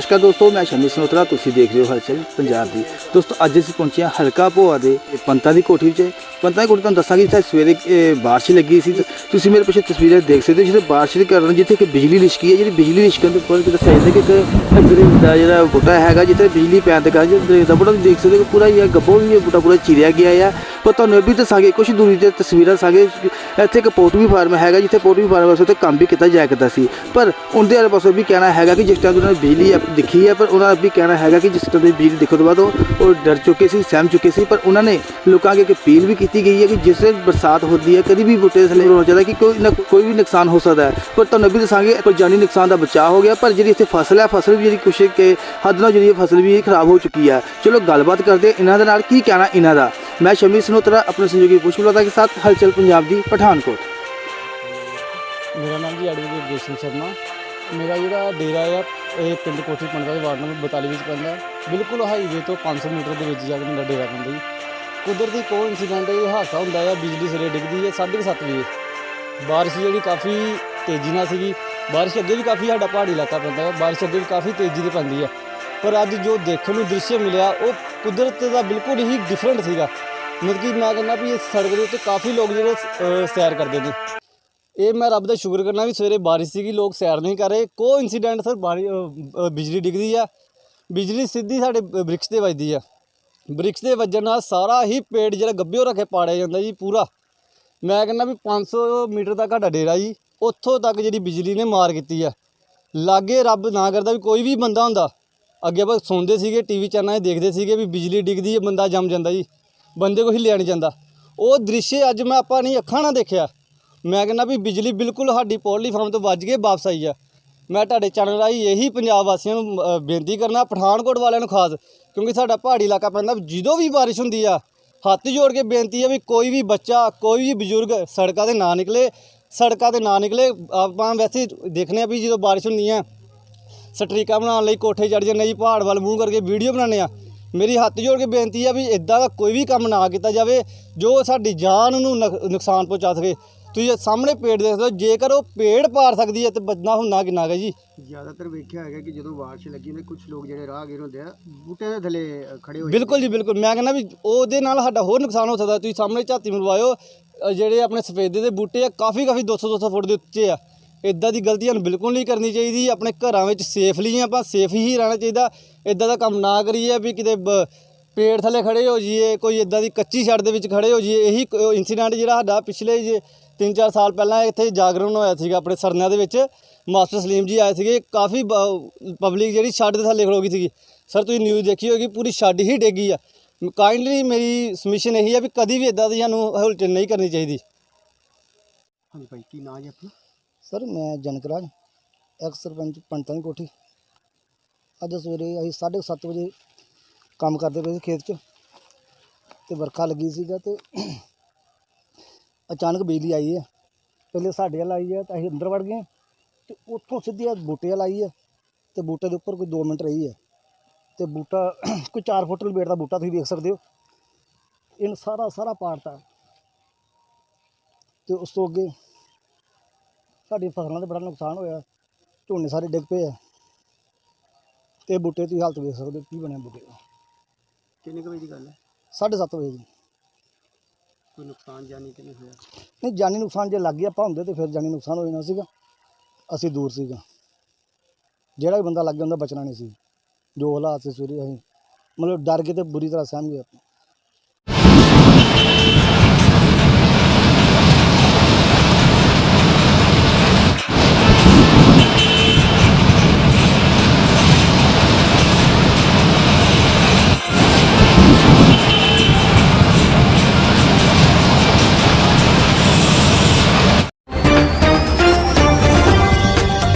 ਨਮਸਕਾਰ ਦੋਸਤੋ ਮੈਂ ਸ਼ਮੀ ਸਨੋਤਰਾ ਤੁਸੀਂ ਦੇਖ ਰਹੇ ਹੋ ਹਲਚਲ ਪੰਜਾਬ ਦੀ। ਦੋਸਤੋ ਅੱਜ ਅਸੀਂ ਪਹੁੰਚੇ ਹਾਂ ਹਲਕਾ ਭੋਆ ਦੇ ਪੰਤਾਂ ਦੀ ਕੋਠੀ ਵਿੱਚ। ਪੰਤਾਂ ਦੀ ਕੋਠੀ ਤੁਹਾਨੂੰ ਦੱਸਾਂਗੇ ਜਿੱਥੇ ਸਵੇਰੇ ਅਹ, ਬਾਰਿਸ਼ ਲੱਗੀ ਸੀ। ਤੁਸੀਂ ਮੇਰੇ ਪਿੱਛੇ ਤਸਵੀਰਾਂ ਦੇਖ ਸਕਦੇ ਹੋ ਜਿੱਥੇ ਬਾਰਿਸ਼ ਦੇ ਕਾਰਨ ਜਿੱਥੇ ਕਿ ਬਿਜਲੀ ਲਿਸ਼ਕੀ ਹੈ ਜਿਹੜੀ ਬਿਜਲੀ ਲਿਸ਼ਕਣ ਦੇ ਉੱਪਰ ਦੱਸਿਆ ਜਾਂਦਾ ਕਿ ਇੱਕ ਦਰਖਤ ਦਾ ਜਿਹੜਾ ਬੂਟਾ ਹੈਗਾ ਜਿੱਥੇ ਬਿਜਲੀ ਪੈਣ ਦੇ ਕਾਰਨ ਜਿਹੜਾ ਦਰਖਤ ਦਾ ਬੂਟਾ ਦੇਖ ਸਕਦੇ ਹੋ ਕਿ ਪੂਰਾ ਹੀ ਇਹ ਗੱਬੋ ਵੀ ਇਹ ਬੂਟਾ ਪੂਰਾ ਚਿਰਿਆ ਗਿਆ ਹੈ ਪਰ ਤੁਹਾਨੂੰ ਇਹ ਵੀ ਦੱਸਾਂਗੇ ਕੁਝ ਦੂਰੀ ਦੀਆਂ ਤਸਵੀਰਾਂ ਸਾਂਗੇ ਇੱਥੇ ਇੱਕ ਪੋਲਟਰੀ ਫਾਰਮ ਹੈਗਾ ਜਿੱਥੇ ਪੋਲਟਰੀ ਫਾਰਮ ਵਾਸਤੇ ਤੇ ਕੰਮ ਵੀ ਕੀਤਾ ਜਾਇਆ ਕਰਦਾ ਸੀ। ਪਰ ਉਹਦੇ ਵਾਲੇ ਪਾਸੋਂ ਵੀ ਕਹਿਣਾ ਹੈਗਾ ਕਿ ਜਿਸ ਟਾਈਮ ਉਹਨਾਂ ਨੇ ਬਿਜਲੀ ਆਪ ਦਿਖੀ ਹੈ, ਪਰ ਉਹਨਾਂ ਦਾ ਵੀ ਕਹਿਣਾ ਹੈਗਾ ਕਿ ਜਿਸ ਟਾਈਮ ਦੀ ਬਿਜਲੀ ਦੇਖਣ ਤੋਂ ਬਾਅਦ ਉਹ ਡਰ ਚੁੱਕੇ ਸੀ, ਸਹਿਮ ਚੁੱਕੇ ਸੀ, ਪਰ ਉਹਨਾਂ ਨੇ ਲੋਕਾਂ ਅੱਗੇ ਇੱਕ ਅਪੀਲ ਵੀ ਕੀਤੀ ਗਈ ਹੈ ਕਿ ਜਿਸ ਵੇਲੇ ਬਰਸਾਤ ਹੁੰਦੀ ਹੈ, ਕਦੀ ਵੀ ਬੂਟੇ ਥੱਲੇ ਹੋਣਾ ਚਾਹੀਦਾ ਕਿ ਕੋਈ ਨਾ, ਕੋਈ ਵੀ ਨੁਕਸਾਨ ਹੋ ਸਕਦਾ ਹੈ। ਪਰ ਤੁਹਾਨੂੰ ਵੀ ਦੱਸਾਂਗੇ, ਕੋਈ ਜਾਨੀ ਨੁਕਸਾਨ ਦਾ ਬਚਾਅ ਹੋ ਗਿਆ, ਪਰ ਜਿਹੜੀ ਇੱਥੇ ਫਸਲ ਹੈ, ਫਸਲ ਵੀ ਜਿਹੜੀ ਕੁਛ ਕੇ ਹੱਦ ਨਾਲ ਜਿਹੜੀ ਫਸਲ ਵੀ ਖਰਾਬ ਹੋ ਚੁੱਕੀ ਹੈ। ਚਲੋ ਗੱਲਬਾਤ ਕਰਦੇ ਇਹਨਾਂ ਦੇ ਨਾਲ, ਕੀ ਕਹਿਣਾ ਇਹਨਾਂ ਦਾ? ਮੈਂ ਸ਼ਮੀ ਸਨੋਤਰਾ, ਆਪਣੇ ਸਹਿਯੋਗੀ ਪੁਸ਼ਪਲਤਾ ਕੇ ਸਾਥ, ਹਲਚਲ ਪੰਜਾਬ ਦੀ ਪਠਾਨਕੋਟ। ਮੇਰਾ ਨਾਮ ਜੀ ਐਡਵੋਕੇਟ ਜੇਸ਼ਨ ਸ਼ਰਮਾ। ਮੇਰਾ ਜਿਹੜਾ ਡੇਰਾ ਆ, ਇਹ ਪਿੰਡ ਕੋਠੀ ਪੰਡਾ ਦੇ ਵਾਰਡ ਨੰਬਰ 42 ਵਿੱਚ ਪੈਂਦਾ। ਬਿਲਕੁਲ ਹਾਈਵੇ ਤੋਂ 500 ਮੀਟਰ ਦੇ ਵਿੱਚ ਜਾ ਕੇ ਮੇਰਾ ਡੇਰਾ ਪੈਂਦਾ ਜੀ। ਕੁਦਰਤੀ ਕੋ ਇਨਸੀਡੈਂਟ ਇਹ ਹਾਦਸਾ ਹੁੰਦਾ ਆ, ਬਿਜਲੀ ਸਿਰੇ ਡਿੱਗਦੀ ਹੈ 7:30 ਵਜੇ। ਬਾਰਿਸ਼ ਜਿਹੜੀ ਕਾਫੀ ਤੇਜ਼ੀ ਨਾਲ ਸੀਗੀ। ਬਾਰਿਸ਼ ਅੱਗੇ ਵੀ ਕਾਫੀ ਸਾਡਾ ਪਹਾੜੀ ਇਲਾਕਾ ਪੈਂਦਾ ਹੈ ਬਾਰਿਸ਼ ਅੱਗੇ ਵੀ ਕਾਫੀ ਤੇਜ਼ੀ ਤੇ ਪੈਂਦੀ ਹੈ ਪਰ ਅੱਜ ਜੋ ਦੇਖਣ ਨੂੰ ਦ੍ਰਿਸ਼ ਮਿਲਿਆ, ਉਹ ਕੁਦਰਤ ਦਾ ਬਿਲਕੁਲ ਹੀ ਡਿਫਰੈਂਟ ਸੀਗਾ। ਮਤਲਬ ਕਿ ਮੈਂ ਕਹਿੰਦਾ ਵੀ ਇਹ ਸੜਕ ਦੇ ਉੱਤੇ ਕਾਫੀ ਲੋਕ ਜਿਹੜੇ ਅਹ, ਸੈਰ ਕਰਦੇ ਨੇ। ਇਹ ਮੈਂ ਰੱਬ ਦਾ ਸ਼ੁਕਰ ਕਰਨਾ ਵੀ ਸਵੇਰੇ ਬਾਰਿਸ਼ ਸੀਗੀ ਲੋਕ ਸੈਰ ਨਹੀਂ ਕਰ ਰਹੇ। ਕੋ ਇਨਸੀਡੈਂਟ ਸਰ ਬਾਰੀ ਅ, ਅ, ਬਿਜਲੀ ਡਿੱਗਦੀ ਆ। ਬਿਜਲੀ ਸਿੱਧੀ ਸਾਡੇ ਬ- ਬ੍ਰਿਕਸ ਤੇ ਵੱਜਦੀ ਆ। ਬ੍ਰਿਕਸ ਦੇ ਵੱਜਣ ਨਾਲ ਸਾਰਾ ਹੀ ਪੇੜ ਜਿਹੜਾ ਗੱਭਿਓ ਰੱਖੇ ਪਾੜਿਆ ਜਾਂਦਾ ਜੀ ਪੂਰਾ। ਮੈਂ ਕਹਿੰਦਾ ਵੀ 500 ਮੀਟਰ ਦਾ ਸਾਡਾ ਡੇਰਾ ਜੀ ਉੱਥੋਂ ਤੱਕ ਜਿਹੜੀ ਬਿਜਲੀ ਨੇ ਮਾਰ ਕੀਤੀ ਆ। ਲਾਗੇ ਰੱਬ ਨਾ ਕਰਦਾ ਵੀ ਕੋਈ ਵੀ ਬੰਦਾ ਹੁੰਦਾ। ਅੱਗੇ ਆਪਾਂ ਸੁਣਦੇ ਸੀਗੇ ਟੀਵੀ ਚੈਨਲਾਂ 'ਤੇ ਦੇਖਦੇ ਸੀਗੇ ਵੀ ਬਿਜਲੀ ਡਿੱਗਦੀ ਹੈ ਬੰਦਾ ਜੰਮ ਜਾਂਦਾ ਜੀ। ਬੰਦੇ ਕੋਈ ਹਿੱਲਿਆ ਨਹੀਂ ਜਾਂਦਾ। ਉਹ ਦ੍ਰਿਸ਼ ਅੱਜ ਮੈਂ ਆਪਾਂ ਨਹੀਂ ਅੱਖਾਂ ਨਾਲ ਦੇਖਿਆ। ਮੈਂ ਕਹਿੰਦਾ ਵੀ ਬਿਜਲੀ ਬਿਲਕੁਲ ਸਾਡੀ ਪੋਲਟਰੀ ਫਾਰਮ ਤੋਂ ਵੱਜ ਕੇ ਵਾਪਸ ਆਈ ਆ। ਮੈਂ ਤੁਹਾਡੇ ਚੈਨਲ ਰਾਹੀਂ ਇਹੀ ਪੰਜਾਬ ਵਾਸੀਆਂ ਨੂੰ ਅ, ਬੇਨਤੀ ਕਰਨਾ ਪਠਾਨਕੋਟ ਵਾਲਿਆਂ ਨੂੰ ਖਾਸ ਕਿਉਂਕਿ ਸਾਡਾ ਪਹਾੜੀ ਇਲਾਕਾ ਪੈਂਦਾ ਜਦੋਂ ਵੀ ਬਾਰਿਸ਼ ਹੁੰਦੀ ਆ ਹੱਥ ਜੋੜ ਕੇ ਬੇਨਤੀ ਆ ਵੀ ਕੋਈ ਵੀ ਬੱਚਾ ਕੋਈ ਵੀ ਬਜ਼ੁਰਗ ਸੜਕਾਂ ਤੇ ਨਾ ਨਿਕਲੇ। ਸੜਕਾਂ ਤੇ ਨਾ ਨਿਕਲੇ ਆਪਾਂ ਵੈਸੇ ਦੇਖਨੇ ਆ ਵੀ ਜਦੋਂ ਬਾਰਿਸ਼ ਹੁੰਦੀ ਆ ਸਟਰੀਕਾਂ ਬਣਾਉਣ ਲਈ ਕੋਠੇ ਚੜ ਜਾਂਦੇ ਜੀ ਪਹਾੜ ਵੱਲ ਮੂੰਹ ਕਰਕੇ ਵੀਡੀਓ ਬਣਾਉਂਦੇ ਆ। ਮੇਰੀ ਹੱਥ ਜੋੜ ਕੇ ਬੇਨਤੀ ਆ ਵੀ ਇਦਾਂ ਦਾ ਕੋਈ ਵੀ ਕੰਮ ਨਾ ਕੀਤਾ ਜਾਵੇ ਜੋ ਸਾਡੀ ਜਾਨ ਨੂੰ ਨੁਕ- ਨੁਕਸਾਨ ਪਹੁੰਚਾ ਸਕੇ। ਤੁਸੀਂ ਇਹ ਸਾਹਮਣੇ ਪੇੜ ਦੇਖ ਸਕਦੇ ਹੋ ਜੇਕਰ ਉਹ ਪੇੜ ਪਾਰ ਸਕਦੀ ਹੈ ਤੇ ਬਚਣਾ ਹੁੰਨਾ ਕਿੰਨਾ ਗਾ ਜੀ। ਜ਼ਿਆਦਾਤਰ ਵੇਖਿਆ ਹੈਗਾ ਕਿ ਜਦੋਂ ਬਾਰਿਸ਼ ਲੱਗੀ ਨੇ ਕੁਝ ਲੋਕ ਜਿਹੜੇ ਰਾਹਗੀਰ ਹੁੰਦੇ ਆ ਬੂਟਿਆਂ ਦੇ ਥੱਲੇ ਅ, ਖੜੇ ਹੋਏ ਬਿਲਕੁਲ ਜੀ ਬਿਲਕੁਲ। ਮੈਂ ਕਹਿੰਦਾ ਵੀ ਉਹਦੇ ਨਾਲ ਸਾਡਾ ਹੋਰ ਨੁਕਸਾਨ ਹੋ ਸਕਦਾ। ਤੁਸੀਂ ਸਾਹਮਣੇ ਝਾਤੀ ਮਰਵਾਇਓ ਅ, ਜਿਹੜੇ ਆਪਣੇ ਸਫੇਦੇ ਦੇ ਬੂਟੇ ਆ ਕਾਫੀ ਕਾਫੀ 200 200 ਫੁੱਟ ਦੇ ਉੱਚੇ ਆ। ਇਦਾਂ ਦੀ ਗਲਤੀ ਸਾਨੂੰ ਬਿਲਕੁਲ ਨਹੀਂ ਕਰਨੀ ਚਾਹੀਦੀ, ਆਪਣੇ ਘਰਾਂ ਵਿੱਚ ਸੇਫਲੀ ਆਪਾਂ ਸੇਫ ਹੀ ਰਹਿਣਾ ਚਾਹੀਦਾ। ਇਦਾਂ ਦਾ ਕੰਮ ਨਾ ਕਰੀਏ ਵੀ ਕਿਤੇ ਬ- ਪੇੜ ਥੱਲੇ ਖੜੇ ਹੋ ਜਾਈਏ, ਕੋਈ ਇਦਾਂ ਦੀ ਕੱਚੀ ਛੜ ਦੇ ਵਿੱਚ ਖੜੇ ਹੋ ਜਾਈਏ। ਇਹੀ ਇਨਸੀਡੈਂਟ ਜਿਹੜਾ ਸਾਡਾ ਪਿਛਲੇ ਜੇ 3-4 ਸਾਲ ਪਹਿਲਾਂ ਇੱਥੇ ਜਾਗਰਣ ਹੋਇਆ ਸੀਗਾ, ਆਪਣੇ ਸਰਨਿਆਂ ਦੇ ਵਿੱਚ। ਮਾਸਟਰ ਸਲੀਮ ਜੀ ਆਏ ਸੀਗੇ, ਕਾਫੀ ਪਬਲਿਕ ਜਿਹੜੀ ਛੱਡ ਦੇ ਥੱਲੇ ਖੜੋ ਗਈ ਸੀਗੀ। ਸਰ ਤੁਸੀਂ ਨਿਊਜ਼ ਦੇਖੀ ਹੋਗੀ ਪੂਰੀ ਛੱਡ ਹੀ ਡੇਗੀ ਆ। ਕਾਈਂਡਲੀ ਮੇਰੀ ਸਬਮਿਸ਼ਨ ਇਹੀ ਆ ਵੀ ਕਦੀ ਵੀ ਇਦਾਂ ਦੀ ਸਾਨੂੰ ਹੁਲਚਣ ਨਹੀਂ ਕਰਨੀ ਚਾਹੀਦੀ। ਹਾਂਜੀ ਭਾਈ, ਕੀ ਨਾਂ ਜੀ ਆਪਣਾ? ਸਰ, ਮੈਂ ਜਨਕਰਾਜ ਐਕਸ ਸਰਪੰਚ ਪੰਡਤਾਂ ਦੀ ਕੋਠੀ। ਅੱਜ ਸਵੇਰੇ ਅਸੀਂ 7:30 ਵਜੇ ਕੰਮ ਕਰਦੇ ਪਏ ਸੀ ਖੇਤ 'ਚ ਤੇ ਵਰਖਾ ਲੱਗੀ ਸੀਗਾ ਤੇ ਅਚਾਨਕ ਬਿਜਲੀ ਆਈ ਹੈ। ਪਹਿਲੇ ਸਾਡੇ ਵੱਲ ਆਈ ਹੈ ਤਾਂ ਅਸੀਂ ਅੰਦਰ ਵੜ ਗਏ ਤੇ ਉੱਥੋਂ ਸਿੱਧੀ ਆ ਬੂਟੇ ਵੱਲ ਆਈ ਹੈ ਤੇ ਬੂਟੇ ਦੇ ਉੱਪਰ ਕੋਈ 2 ਮਿੰਟ ਰਹੀ ਹੈ। ਤੇ ਬੂਟਾ ਕੋਈ 4 ਫੁੱਟ ਲੰਬੇੜ ਦਾ ਬੂਟਾ ਤੁਸੀਂ ਦੇਖ ਸਕਦੇ ਹੋ। ਇਹਨ ਸਾਰਾ ਸਾਰਾ ਪਾੜਤਾ। ਤੇ ਉਸ ਤੋਂ ਅੱਗੇ ਸਾਡੀ ਫਸਲਾਂ ਦਾ ਬੜਾ ਨੁਕਸਾਨ ਹੋਇਆ। ਝੋਨੇ ਸਾਰੇ ਡਿੱਗ ਪਏ ਆ। ਤੇ ਬੂਟੇ ਦੀ ਹਾਲਤ ਵੇਖ ਸਕਦੇ ਹੋ ਕੀ ਬਣਿਆ ਬੂਟੇ ਦਾ। ਕਿੰਨੇ ਕੁ ਵਜੇ ਦੀ ਗੱਲ ਹੈ? 7:30 ਵਜੇ ਦੀ। ਕੋਈ ਨੁਕਸਾਨ ਜਾਨੀ ਨਹੀਂ ਹੋਇਆ? ਨਹੀਂ ਜਾਨੀ ਨੁਕਸਾਨ ਜੇ ਲੱਗ ਗਿਆ ਆਪਾਂ ਹੁੰਦੇ ਤੇ ਫਿਰ ਜਾਨੀ ਨੁਕਸਾਨ ਹੋ ਜਾਣਾ ਸੀਗਾ। ਅਸੀਂ ਦੂਰ ਸੀਗਾ। ਜਿਹੜਾ ਵੀ ਬੰਦਾ ਲੱਗ ਗਿਆ ਹੁੰਦਾ ਬਚਣਾ ਨਹੀਂ ਸੀ। ਜੋ ਹਾਲਾਤ ਸੀ ਸਵੇਰੇ ਅਸੀਂ ਮਤਲਬ ਡਰ ਕੇ ਤੇ ਬੁਰੀ ਤਰ੍ਹਾਂ ਸਹਿਮ ਗਏ ਆਪਾਂ।